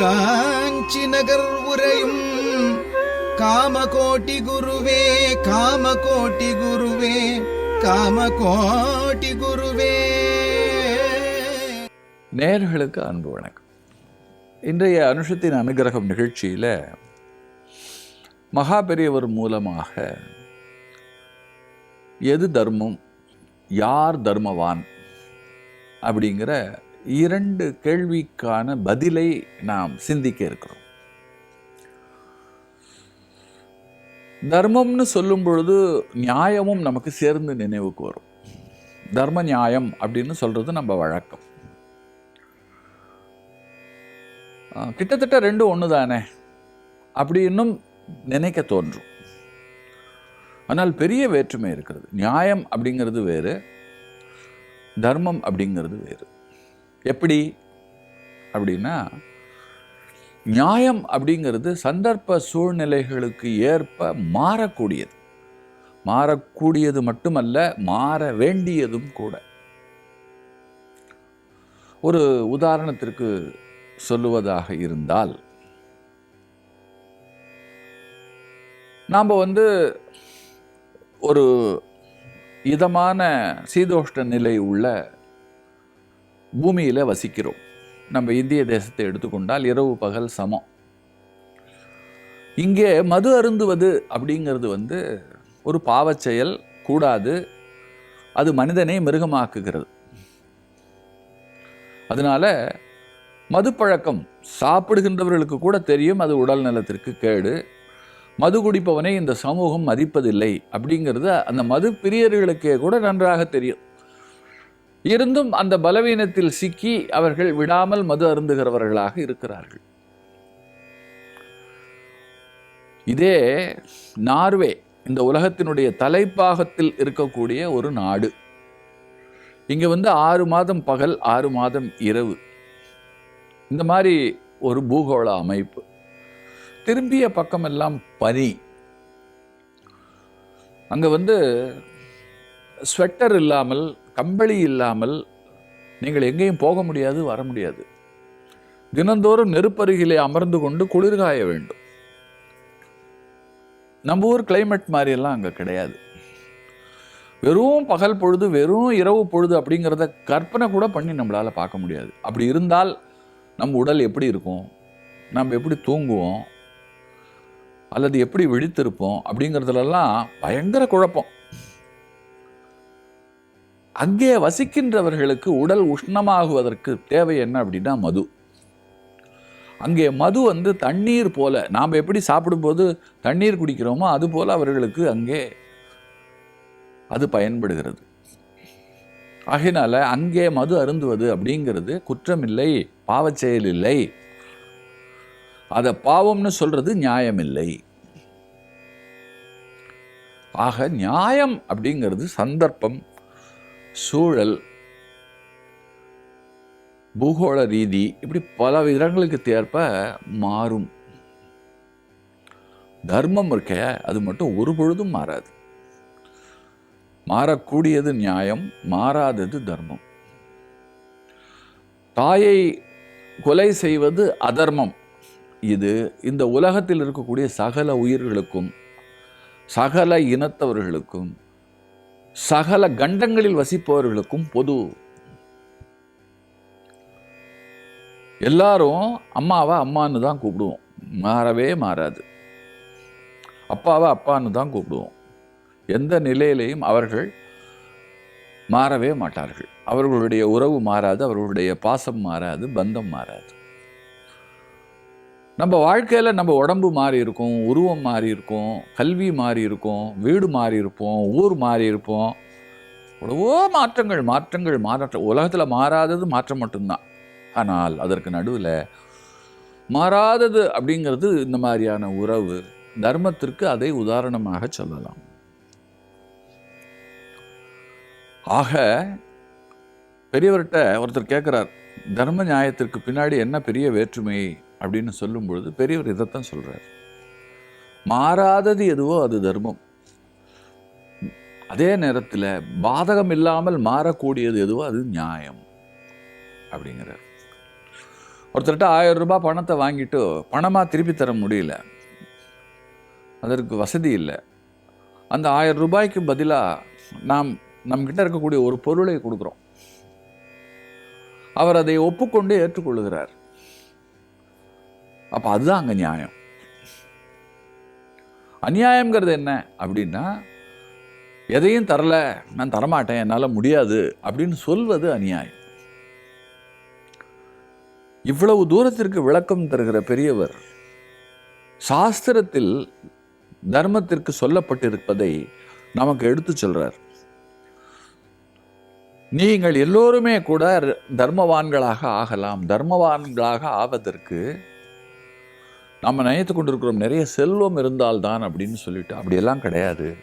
காஞ்சி நகர் உரையும் காமகோட்டி குருவே காமகோட்டி குருவே காமகோட்டி குருவே. நேர்களுக்கு அன்பு வணக்கம். இன்றைய அனுஷத்தின் அனுகிரகம் நிகழ்ச்சியில் மகா பெரியவர் மூலமாக எது தர்மம் யார் தர்மவான் அப்படிங்கிற இரண்டு கேள்விக்கான பதிலை நாம் சிந்திக்க இருக்கிறோம். தர்மம்னு சொல்லும் பொழுது நியாயமும் நமக்கு சேர்ந்து நினைவுக்கு வரும். தர்ம நியாயம் அப்படின்னு சொல்றது நம்ம வழக்கம். கிட்டத்தட்ட ரெண்டும் ஒன்று தானே அப்படி இன்னும் நினைக்க தோன்றும். ஆனால் பெரிய வேற்றுமை இருக்கிறது. நியாயம் அப்படிங்கிறது வேறு தர்மம் அப்படிங்கிறது வேறு. எப்படி? அப்படின்னா நியாயம் அப்படிங்கிறது சந்தர்ப்ப சூழ்நிலைகளுக்கு ஏற்ப மாறக்கூடியது. மாறக்கூடியது மட்டுமல்ல மாற வேண்டியதும் கூட. ஒரு உதாரணத்திற்கு சொல்லுவதாக இருந்தால் நாம் வந்து ஒரு இதமான சீதோஷ்ட நிலை உள்ள பூமியில் வசிக்கிறோம். நம்ம இந்திய தேசத்தை எடுத்துக்கொண்டால் இரவு பகல் சமம். இங்கே மது அருந்துவது அப்படிங்கிறது வந்து ஒரு பாவச் செயல் கூடாது. அது மனிதனை மிருகமாக்குகிறது. அதனால மதுப்பழக்கம் சாப்பிடுகின்றவர்களுக்கு கூட தெரியும் அது உடல் நலத்திற்கு கேடு. மது குடிப்பவனை இந்த சமூகம் மதிப்பதில்லை அப்படிங்கிறது அந்த மது பிரியர்களுக்கே கூட நன்றாக தெரியும். இருந்தும் அந்த பலவீனத்தில் சிக்கி அவர்கள் விடாமல் மது அருந்துகிறவர்களாக இருக்கிறார்கள். இதே நார்வே இந்த உலகத்தினுடைய தலைப்பாகத்தில் இருக்கக்கூடிய ஒரு நாடு. இங்க வந்து ஆறு மாதம் பகல் ஆறு மாதம் இரவு. இந்த மாதிரி ஒரு பூகோள அமைப்பு. திரும்பிய பக்கமெல்லாம் பனி. அங்க வந்து ஸ்வெட்டர் இல்லாமல் கம்பளி இல்லாமல் நீங்கள் எங்கேயும் போக முடியாது வர முடியாது. தினந்தோறும் நெருப்பருகிலே அமர்ந்து கொண்டு குளிர்காய வேண்டும். நம்ம ஊர் கிளைமேட் மாதிரியெல்லாம் அங்கே கிடையாது. வெறும் பகல் பொழுது வெறும் இரவு பொழுது அப்படிங்கிறத கற்பனை கூட பண்ணி நம்மளால் பார்க்க முடியாது. அப்படி இருந்தால் நம் உடல் எப்படி இருக்கும்? நம்ம எப்படி தூங்குவோம்? அல்லது எப்படி விழித்திருப்போம்? அப்படிங்கிறதுலலாம் பயங்கர குழப்பம். அங்கே வசிக்கின்றவர்களுக்கு உடல் உஷ்ணமாகுவதற்கு தேவை என்ன அப்படின்னா மது. அங்கே மது வந்து தண்ணீர் போல நாம் எப்படி சாப்பிடும்போது தண்ணீர் குடிக்கிறோமோ அது போல அவர்களுக்கு அங்கே அது பயன்படுகிறது. ஆகினால அங்கே மது அருந்துவது அப்படிங்கிறது குற்றமில்லை பாவச்செயல் இல்லை அதை பாவம்னு சொல்றது நியாயமில்லை. ஆக நியாயம் அப்படிங்கிறது சந்தர்ப்பம் சூழல் பூகோள ரீதி இப்படி பல விதங்களுக்கு தேர்ப்ப மாறும். தர்மம் இருக்க அது மட்டும் ஒரு பொழுதும் மாறாது. மாறக்கூடியது நியாயம் மாறாதது தர்மம். தாயை கொலை செய்வது அதர்மம். இது இந்த உலகத்தில் இருக்கக்கூடிய சகல உயிர்களுக்கும் சகல இனத்தவர்களுக்கும் சகல கண்டங்களில் வசிப்பவர்களுக்கும் பொது. எல்லாரும் அம்மாவை அம்மான்னு தான் கூப்பிடுவோம். மாறவே மாறாது. அப்பாவை அப்பான்னு தான் கூப்பிடுவோம். எந்த நிலையிலையும் அவர்கள் மாறவே மாட்டார்கள். அவர்களுடைய உறவு மாறாது அவர்களுடைய பாசம் மாறாது பந்தம் மாறாது. நம்ம வாழ்க்கையில் நம்ம உடம்பு மாறி இருக்கும் உருவம் மாறி இருக்கும் கல்வி மாறி இருக்கும் வீடு மாறி இருப்போம் ஊர் மாறி இருப்போம். எவ்வளவோ மாற்றங்கள் மாற்றங்கள் மாற்ற உலகத்தில் மாறாதது மாற்றம் மட்டும்தான். ஆனால் அதற்கு நடுவில் மாறாதது அப்படிங்கிறது இந்த மாதிரியான உறவு தர்மத்திற்கு அதை உதாரணமாக சொல்லலாம். ஆக பெரியவர்கிட்ட ஒருத்தர் கேட்குறார் தர்ம நியாயத்திற்கு பின்னாடி என்ன பெரிய வேற்றுமை அப்படின்னு சொல்லும் பொழுது பெரியவர் இதைத்தான் சொல்கிறார் மாறாதது எதுவோ அது தர்மம். அதே நேரத்தில் பாதகம் இல்லாமல் மாறக்கூடியது எதுவோ அது நியாயம் அப்படிங்கிறார். ஒருத்தர்கிட்ட ஆயிரம் ரூபாய் பணத்தை வாங்கிட்டு பணமாக திருப்பி தர முடியல. அதற்கு வசதி இல்லை. அந்த ஆயிரம் ரூபாய்க்கு பதிலாக நாம் நம்மக்கிட்ட இருக்கக்கூடிய ஒரு பொருளை கொடுக்குறோம். அவர் அதை ஒப்புக்கொண்டு ஏற்றுக்கொள்கிறார். அப்போ அதுதான் அங்கே நியாயம். அநியாயம்ங்கிறது என்ன அப்படின்னா எதையும் தரல நான் தரமாட்டேன் என்னால் முடியாது அப்படின்னு சொல்வது அநியாயம். இவ்வளவு தூரத்திற்கு விளக்கம் தருகிற பெரியவர் சாஸ்திரத்தில் தர்மத்திற்கு சொல்லப்பட்டிருப்பதை நமக்கு எடுத்து சொல்றார். நீங்கள் எல்லோருமே கூட தர்மவான்களாக ஆகலாம் தர்மவான்களாக ஆவதற்கு நம்ம நினைத்து கொண்டிருக்கிறோம். நிறைய செல்வம் இருந்தால்தான் அப்படின்னு சொல்லிட்டு. அப்படியெல்லாம் கிடையாது.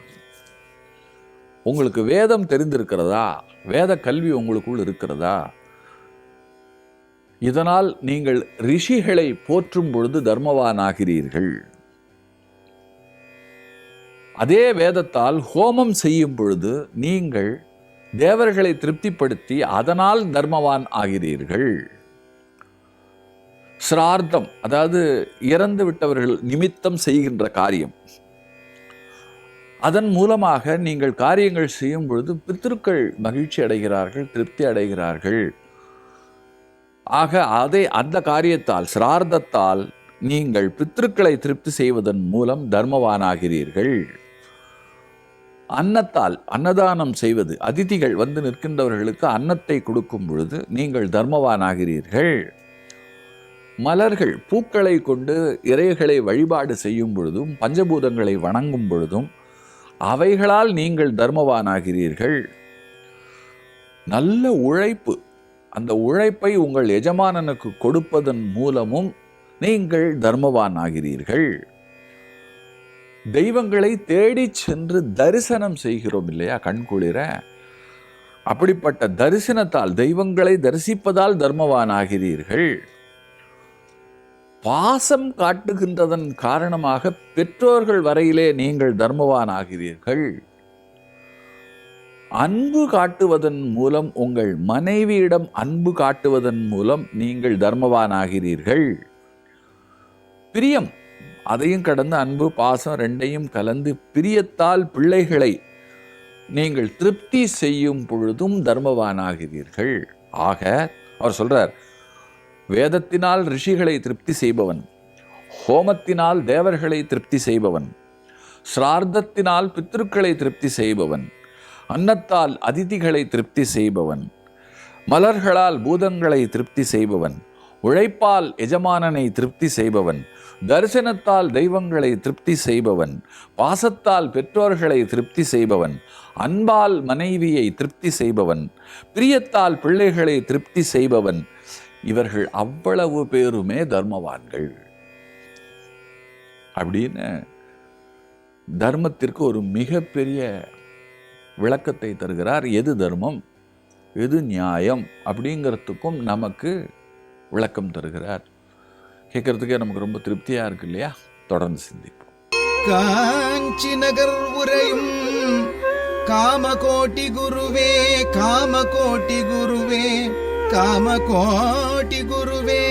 உங்களுக்கு வேதம் தெரிந்திருக்கிறதா? வேத கல்வி உங்களுக்குள் இருக்கிறதா? இதனால் நீங்கள் ரிஷிகளை போற்றும் பொழுது தர்மவானாகிறீர்கள். அதே வேதத்தால் ஹோமம் செய்யும் பொழுது நீங்கள் தேவர்களை திருப்திப்படுத்தி அதனால் தர்மவான் ஆகிறீர்கள். சிரார்த்தம் அதாவது இறந்து விட்டவர்கள் நிமித்தம் செய்கின்ற காரியம். அதன் மூலமாக நீங்கள் காரியங்கள் செய்யும் பொழுது பித்திருக்கள் மகிழ்ச்சி அடைகிறார்கள் திருப்தி அடைகிறார்கள். ஆக அதை அந்த காரியத்தால் சிரார்த்தத்தால் நீங்கள் பித்திருக்களை திருப்தி செய்வதன் மூலம் தர்மவானாகிறீர்கள். அன்னத்தால் அன்னதானம் செய்வது அதிதிகள் வந்து நிற்கின்றவர்களுக்கு அன்னத்தை கொடுக்கும் பொழுது நீங்கள் தர்மவானாகிறீர்கள். மலர்கள் பூக்களை கொண்டு இறைகளை வழிபாடு செய்யும் பொழுதும் பஞ்சபூதங்களை வணங்கும் பொழுதும் அவைகளால் நீங்கள் தர்மவானாகிறீர்கள். நல்ல உழைப்பு. அந்த உழைப்பை உங்கள் எஜமானனுக்கு கொடுப்பதன் மூலமும் நீங்கள் தர்மவான் ஆகிறீர்கள் தெய்வங்களை தேடிச் சென்று தரிசனம் செய்கிறோம் இல்லையா கண்குளிர அப்படிப்பட்ட தரிசனத்தால் தெய்வங்களை தரிசிப்பதால் தர்மவான் ஆகிறீர்கள் பாசம் காட்டுகின்றதன் காரணமாக பெற்றோர்கள் வரையிலே நீங்கள் தர்மவான் ஆகிறீர்கள். அன்பு காட்டுவதன் மூலம் உங்கள் மனைவியிடம் அன்பு காட்டுவதன் மூலம் நீங்கள் தர்மவான் ஆகிறீர்கள். பிரியம் அதையும் கடந்து அன்பு பாசம் ரெண்டையும் கலந்து பிரியத்தால் பிள்ளைகளை நீங்கள் திருப்தி செய்யும் பொழுதும் தர்மவானாகிறீர்கள் ஆக அவர் சொல்றார் வேதத்தினால் ரிஷிகளை திருப்தி செய்பவன் ஹோமத்தினால் தேவர்களை திருப்தி செய்பவன் சிரார்த்தத்தினால் பித்திருக்களை திருப்தி செய்பவன் அன்னத்தால் அதிதிகளை திருப்தி செய்பவன் மலர்களால் பூதங்களை திருப்தி செய்பவன் உழைப்பால் எஜமானனை திருப்தி செய்பவன் தரிசனத்தால் தெய்வங்களை திருப்தி செய்பவன் பாசத்தால் பெற்றோர்களை திருப்தி செய்பவன் அன்பால் மனைவியை திருப்தி செய்பவன் பிரியத்தால் பிள்ளைகளை திருப்தி செய்பவன் இவர்கள் அவ்வளவு பேருமே தர்மவான்கள். அப்படின்னு தர்மத்திற்கு ஒரு மிகப்பெரிய விளக்கத்தை தருகிறார். எது தர்மம்? எது நியாயம்? அப்படிங்கிறதுக்கும் நமக்கு விளக்கம் தருகிறார். கேட்கறதுக்கே நமக்கு ரொம்ப திருப்தியா இருக்கு இல்லையா? தொடர்ந்து சிந்திப்போம். காஞ்சி நகர் உரையும் காமகோட்டி குருவே காமகோட்டி குருவே. காமகோட்டி குருவே